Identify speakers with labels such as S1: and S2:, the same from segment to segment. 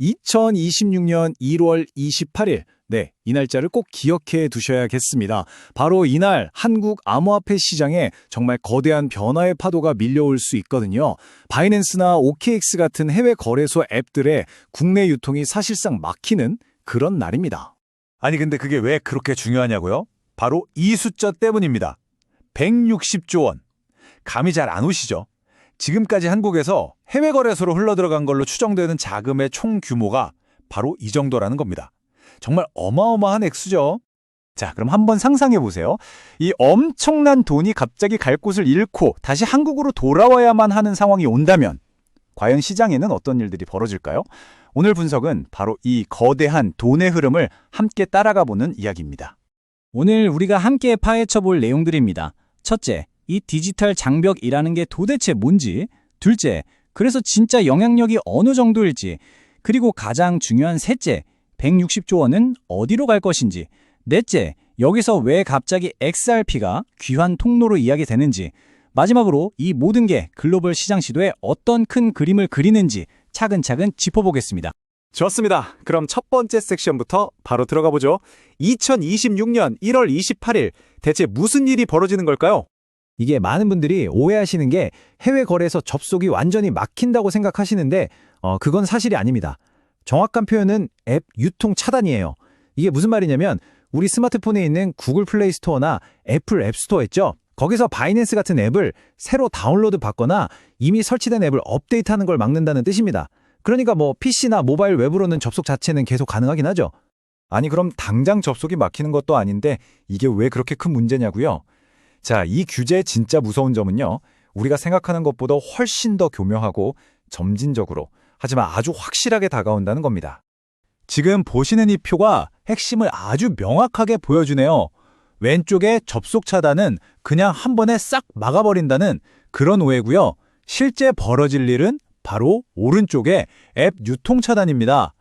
S1: 2026년 1월 28일. 네, 이 날짜를 꼭 기억해 두셔야겠습니다. 바로 이날 한국 암호화폐 시장에 정말 거대한 변화의 파도가 밀려올 수 있거든요. 바이낸스나 OKX 같은 해외 거래소 앱들의 국내 유통이 사실상 막히는 그런 날입니다.
S2: 아니 근데 그게 왜 그렇게 중요하냐고요? 바로 이 숫자 때문입니다. 160조 원. 감이 잘 안 오시죠? 지금까지 한국에서 해외 거래소로 흘러들어간 걸로 추정되는 자금의 총 규모가 바로 이 정도라는 겁니다. 정말 어마어마한 액수죠. 자, 그럼 한번 상상해 보세요. 이 엄청난 돈이 갑자기 갈 곳을 잃고 다시 한국으로 돌아와야만 하는 상황이 온다면 과연 시장에는 어떤 일들이 벌어질까요? 오늘 분석은 바로 이 거대한 돈의 흐름을 함께 따라가 보는 이야기입니다.
S3: 오늘 우리가 함께 파헤쳐 볼 내용들입니다. 첫째, 이 디지털 장벽이라는 게 도대체 뭔지. 둘째, 그래서 진짜 영향력이 어느 정도일지. 그리고 가장 중요한 셋째, 160조 원은 어디로 갈 것인지. 넷째, 여기서 왜 갑자기 XRP가 귀환 통로로 이야기되는지. 마지막으로 이 모든 게 글로벌 시장 시도에 어떤 큰 그림을 그리는지 차근차근 짚어보겠습니다.
S2: 좋습니다. 그럼 첫 번째 섹션부터 바로 들어가 보죠. 2026년 1월 28일 대체 무슨 일이 벌어지는 걸까요?
S4: 이게 많은 분들이 오해하시는 게 해외 거래소 접속이 완전히 막힌다고 생각하시는데 어, 그건 사실이 아닙니다. 정확한 표현은 앱 유통 차단이에요. 이게 무슨 말이냐면 우리 스마트폰에 있는 구글 플레이 스토어나 애플 앱 스토어 있죠? 거기서 바이낸스 같은 앱을 새로 다운로드 받거나 이미 설치된 앱을 업데이트하는 걸 막는다는 뜻입니다. 그러니까 뭐 PC나 모바일 웹으로는 접속 자체는 계속 가능하긴 하죠.
S2: 아니 그럼 당장 접속이 막히는 것도 아닌데 이게 왜 그렇게 큰 문제냐고요? 자, 이 규제의 진짜 무서운 점은요. 우리가 생각하는 것보다 훨씬 더 교묘하고 점진적으로 하지만 아주 확실하게 다가온다는 겁니다. 지금 보시는 이 표가 핵심을 아주 명확하게 보여주네요. 왼쪽에 접속 차단은 그냥 한 번에 싹 막아버린다는 그런 오해고요. 실제 벌어질 일은 바로 오른쪽에 앱 유통 차단입니다.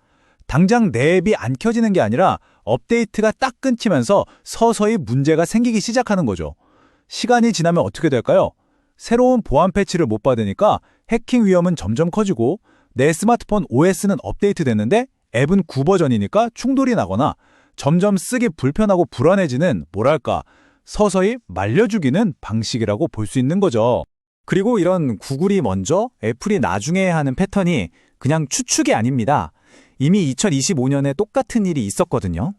S2: 당장 내 앱이 안 켜지는 게 아니라 업데이트가 딱 끊기면서 서서히 문제가 생기기 시작하는 거죠. 시간이 지나면 어떻게 될까요? 새로운 보안 패치를 못 받으니까 해킹 위험은 점점 커지고 내 스마트폰 OS는 업데이트 됐는데 앱은 9버전이니까 충돌이 나거나 점점 쓰기 불편하고 불안해지는 뭐랄까 서서히 말려주기는 방식이라고 볼 수 있는 거죠. 그리고 이런 구글이 먼저 애플이 나중에 하는 패턴이 그냥 추측이 아닙니다. 이미 2025년에 똑같은 일이 있었거든요.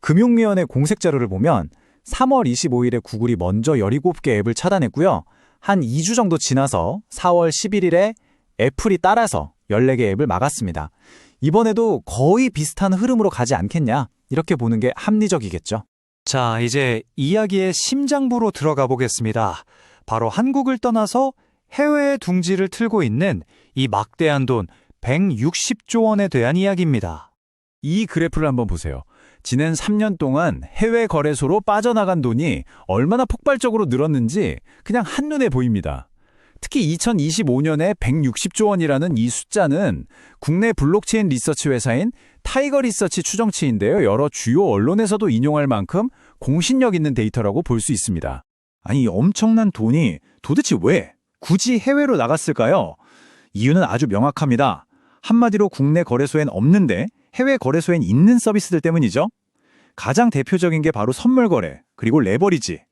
S2: 금융위원회 공색 자료를 보면 3월 25일에 구글이 먼저 17개 앱을 차단했고요. 한 2주 정도 지나서 4월 11일에 애플이 따라서 14개 앱을 막았습니다. 이번에도 거의 비슷한 흐름으로 가지 않겠냐? 이렇게 보는 게 합리적이겠죠. 자, 이제 이야기의 심장부로 들어가 보겠습니다. 바로 한국을 떠나서 해외에 둥지를 틀고 있는 이 막대한 돈 160조 원에 대한 이야기입니다.
S1: 이 그래프를 한번 보세요. 지난 3년 동안 해외 거래소로 빠져나간 돈이 얼마나 폭발적으로 늘었는지 그냥 한눈에 보입니다. 특히 2025년에 160조 원이라는 이 숫자는 국내 블록체인 리서치 회사인 타이거 리서치 추정치인데요. 여러 주요 언론에서도 인용할 만큼 공신력 있는 데이터라고 볼 수 있습니다.
S2: 아니, 이 엄청난 돈이 도대체 왜 굳이 해외로 나갔을까요? 이유는 아주 명확합니다. 한마디로 국내 거래소엔 없는데 해외 거래소엔 있는 서비스들 때문이죠. 가장 대표적인 게 바로 선물 거래, 그리고 레버리지.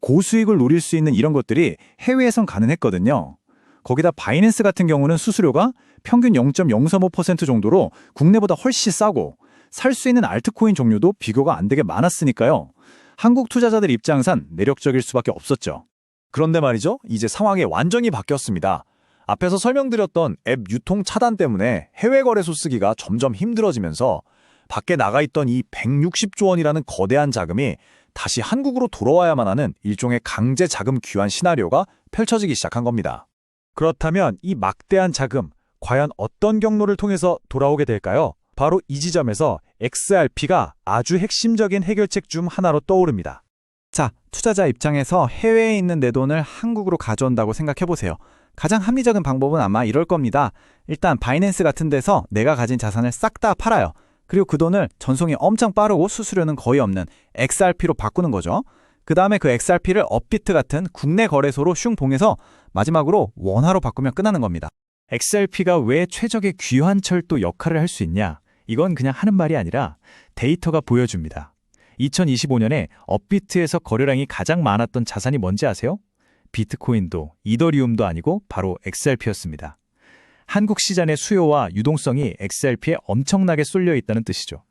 S2: 고수익을 노릴 수 있는 이런 것들이 해외에선 가능했거든요. 거기다 바이낸스 같은 경우는 수수료가 평균 0.035% 정도로 국내보다 훨씬 싸고 살 수 있는 알트코인 종류도 비교가 안 되게 많았으니까요. 한국 투자자들 입장상 매력적일 수밖에 없었죠. 그런데 말이죠. 이제 상황이 완전히 바뀌었습니다. 앞에서 설명드렸던 앱 유통 차단 때문에 해외 거래소 쓰기가 점점 힘들어지면서 밖에 나가 있던 이 160조 원이라는 거대한 자금이 다시 한국으로 돌아와야만 하는 일종의 강제 자금 귀환 시나리오가 펼쳐지기 시작한 겁니다. 그렇다면 이 막대한 자금, 과연 어떤 경로를 통해서 돌아오게 될까요? 바로 이 지점에서 XRP가 아주 핵심적인 해결책 중 하나로 떠오릅니다. 자, 투자자 입장에서 해외에 있는 내 돈을 한국으로 가져온다고 생각해보세요. 가장 합리적인 방법은 아마 이럴 겁니다. 일단 바이낸스 같은 데서 내가 가진 자산을 싹 다 팔아요. 그리고 그 돈을 전송이 엄청 빠르고 수수료는 거의 없는 XRP로 바꾸는 거죠. 그 다음에 그 XRP를 업비트 같은 국내 거래소로 슝 봉해서 마지막으로 원화로 바꾸면 끝나는 겁니다. XRP가 왜 최적의 귀환 철도 역할을 할 수 있냐? 이건 그냥 하는 말이 아니라 데이터가 보여줍니다. 2025년에 업비트에서 거래량이 가장 많았던 자산이 뭔지 아세요? 비트코인도 이더리움도 아니고 바로 XRP였습니다. 한국 시장의 수요와 유동성이 XRP에 엄청나게 쏠려 있다는 뜻이죠.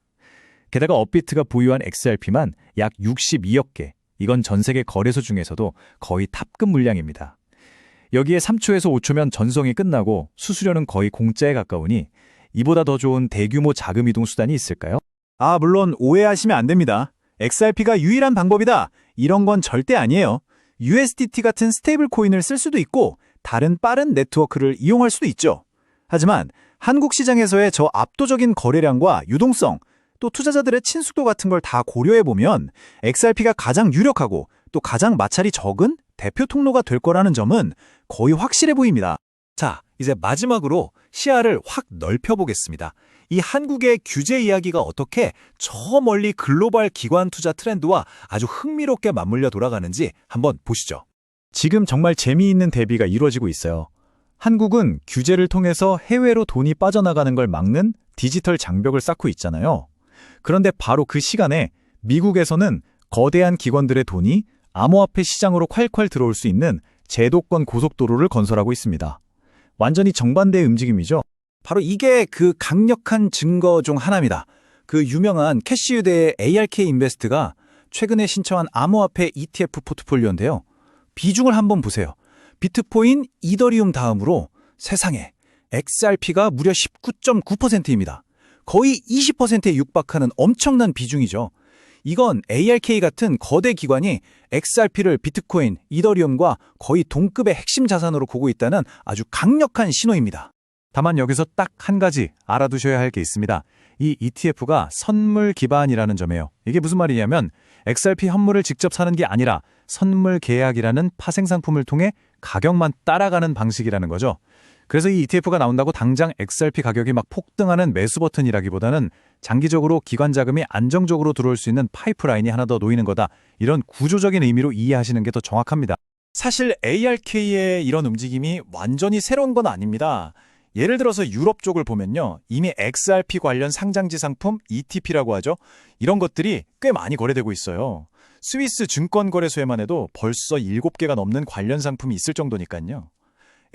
S2: 게다가 업비트가 보유한 XRP만 약 62억 개. 이건 전 세계 거래소 중에서도 거의 탑급 물량입니다. 여기에 3초에서 5초면 전송이 끝나고 수수료는 거의 공짜에 가까우니 이보다 더 좋은 대규모 자금 이동 수단이 있을까요?
S1: 아, 물론 오해하시면 안 됩니다. XRP가 유일한 방법이다. 이런 건 절대 아니에요. USDT 같은 스테이블 코인을 쓸 수도 있고 다른 빠른 네트워크를 이용할 수도 있죠. 하지만 한국 시장에서의 저 압도적인 거래량과 유동성, 또 투자자들의 친숙도 같은 걸 다 고려해 보면 XRP가 가장 유력하고 또 가장 마찰이 적은 대표 통로가 될 거라는 점은 거의 확실해 보입니다. 자, 이제 마지막으로 시야를 확 넓혀 보겠습니다. 이 한국의 규제 이야기가 어떻게 저 멀리 글로벌 기관 투자 트렌드와 아주 흥미롭게 맞물려 돌아가는지 한번 보시죠. 지금 정말 재미있는 대비가 이루어지고 있어요. 한국은 규제를 통해서 해외로 돈이 빠져나가는 걸 막는 디지털 장벽을 쌓고 있잖아요. 그런데 바로 그 시간에 미국에서는 거대한 기관들의 돈이 암호화폐 시장으로 콸콸 들어올 수 있는 제도권 고속도로를 건설하고 있습니다. 완전히 정반대의 움직임이죠. 바로 이게 그 강력한 증거 중 하나입니다. 그 유명한 캐시유대의 ARK 인베스트가 최근에 신청한 암호화폐 ETF 포트폴리오인데요. 비중을 한번 보세요. 비트코인, 이더리움 다음으로 세상에 XRP가 무려 19.9%입니다. 거의 20%에 육박하는 엄청난 비중이죠. 이건 ARK 같은 거대 기관이 XRP를 비트코인, 이더리움과 거의 동급의 핵심 자산으로 보고 있다는 아주 강력한 신호입니다. 다만 여기서 딱 한 가지 알아두셔야 할 게 있습니다. 이 ETF가 선물 기반이라는 점이에요. 이게 무슨 말이냐면 XRP 현물을 직접 사는 게 아니라 선물 계약이라는 파생 상품을 통해 가격만 따라가는 방식이라는 거죠. 그래서 이 ETF가 나온다고 당장 XRP 가격이 막 폭등하는 매수 버튼이라기보다는 장기적으로 기관 자금이 안정적으로 들어올 수 있는 파이프라인이 하나 더 놓이는 거다. 이런 구조적인 의미로 이해하시는 게 더 정확합니다. 사실 ARK의 이런 움직임이 완전히 새로운 건 아닙니다. 예를 들어서 유럽 쪽을 보면요. 이미 XRP 관련 상장지 상품 ETP라고 하죠. 이런 것들이 꽤 많이 거래되고 있어요. 스위스 증권거래소에만 해도 벌써 7개가 넘는 관련 상품이 있을 정도니까요.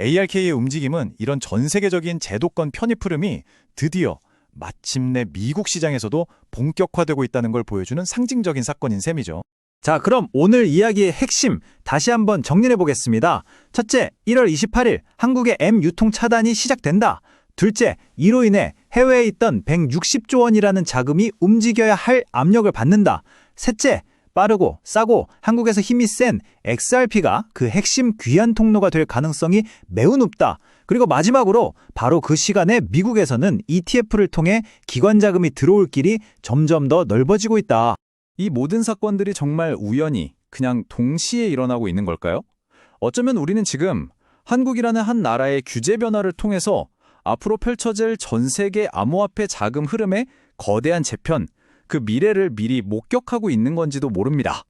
S1: ARK의 움직임은 이런 전 세계적인 제도권 편입 흐름이 드디어 마침내 미국 시장에서도 본격화되고 있다는 걸 보여주는 상징적인 사건인 셈이죠. 자, 그럼 오늘 이야기의 핵심 다시 한번 정리해 보겠습니다. 첫째, 1월 28일 한국의 M 유통 차단이 시작된다. 둘째, 이로 인해 해외에 있던 160조 원이라는 자금이 움직여야 할 압력을 받는다. 셋째, 빠르고 싸고 한국에서 힘이 센 XRP가 그 핵심 귀한 통로가 될 가능성이 매우 높다. 그리고 마지막으로 바로 그 시간에 미국에서는 ETF를 통해 기관 자금이 들어올 길이 점점 더 넓어지고 있다. 이 모든 사건들이 정말 우연히 그냥 동시에 일어나고 있는 걸까요? 어쩌면 우리는 지금 한국이라는 한 나라의 규제 변화를 통해서 앞으로 펼쳐질 전 세계 암호화폐 자금 흐름의 거대한 재편, 그 미래를 미리 목격하고 있는 건지도 모릅니다.